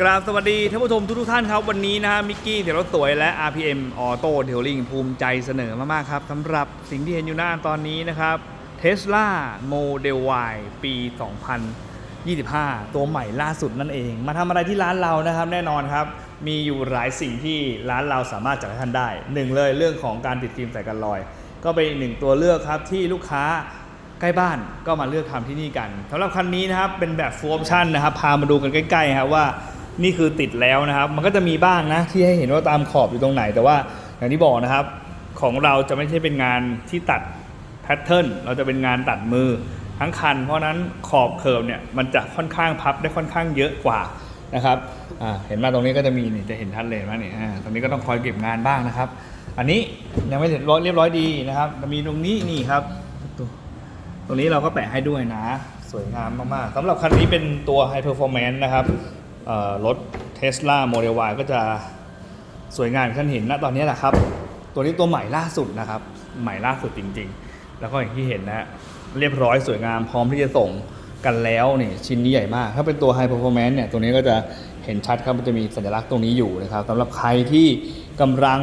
กราบสวัสดีท่านผู้ชมทุกๆท่านครับ วันนี้นะฮะมิกกี้เดี๋ยวรถสวยและ RPM Auto d e a l i n g ภูมิใจเสนอมาก ๆ ครับสำหรับสิ่งที่เห็นอยู่หน้าตอนนี้นะครับ Tesla Model Y ปี 2025 ตัวใหม่ล่าสุดนั่นเอง มาทำอะไรที่ร้านเรานะครับแน่นอนครับ มีอยู่หลายสิ่งที่ร้านเราสามารถจัดให้ท่านได้หนึ่งเลยเรื่องของการติดฟิล์มใส่กันรอย ก็เป็นหนึ่งตัวเลือกครับที่ลูกค้าใกล้บ้านก็มาเลือกทำที่นี่กันสำหรับคันนี้นะครับเป็นแบบฟูลออปชั่นนะครับพามาดูกันใกล้ๆครับว่า นี่คือติดแล้วนะครับ มันก็จะมีบ้างนะที่ให้เห็นว่าตามขอบอยู่ตรงไหน แต่ว่าอย่างที่บอกนะครับ ของเราจะไม่ใช่เป็นงานที่ตัดแพทเทิร์นเราจะเป็นงานตัดมือทั้งคัน เพราะนั้นขอบเคิร์ฟเนี่ยมันจะค่อนข้างพับได้ค่อนข้างเยอะกว่านะครับเห็นมาตรงนี้ก็จะมีนี่จะเห็นทันเลยว่านี่อ่าตรงนี้ก็ต้องคอยเก็บงานบ้างนะครับ อันนี้ยังไม่เสร็จร้อยเรียบร้อยดีนะครับจะมีตรงนี้นี่ครับ ตรงนี้เราก็แปะให้ด้วยนะ สวยงามมากๆสำหรับคันนี้เป็นตัว High Performance นะครับ รถ Tesla Model Y ก็จะสวยงามที่ท่านเห็นณตอนนี้แหละครับ ตัวนี้ตัวใหม่ล่าสุดนะครับ ใหม่ล่าสุดจริง ๆ แล้วก็อย่างที่เห็นนะเรียบร้อยสวยงามพร้อมที่จะส่งกันแล้วนี่ชิ้นนี้ใหญ่มาก ถ้าเป็นตัว High Performance เนี่ยตัวนี้ก็จะเห็นชัดครับมันจะมีสัญลักษณ์ตรงนี้อยู่นะครับสำหรับใครที่กำลัง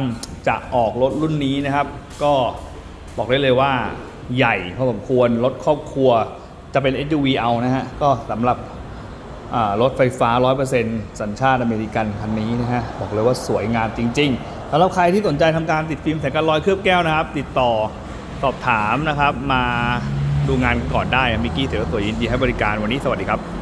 จะออกรถรุ่นนี้นะครับ ก็บอกได้เลยว่าใหญ่พอสมควรรถครอบครัวจะเป็น SUV เอานะฮะก็สำหรับ รถไฟฟ้า 100%สัญชาติอเมริกันคันนี้นะฮะ บอกเลยว่าสวยงามจริงๆสำหรับใครที่สนใจทำการติดฟิล์มแสงกันรอยเคลือบแก้วนะครับ ติดต่อสอบถามนะครับ มาดูงานก่อนได้มิกกี้เสียสวยยินดีให้บริการวันนี้สวัสดีครับ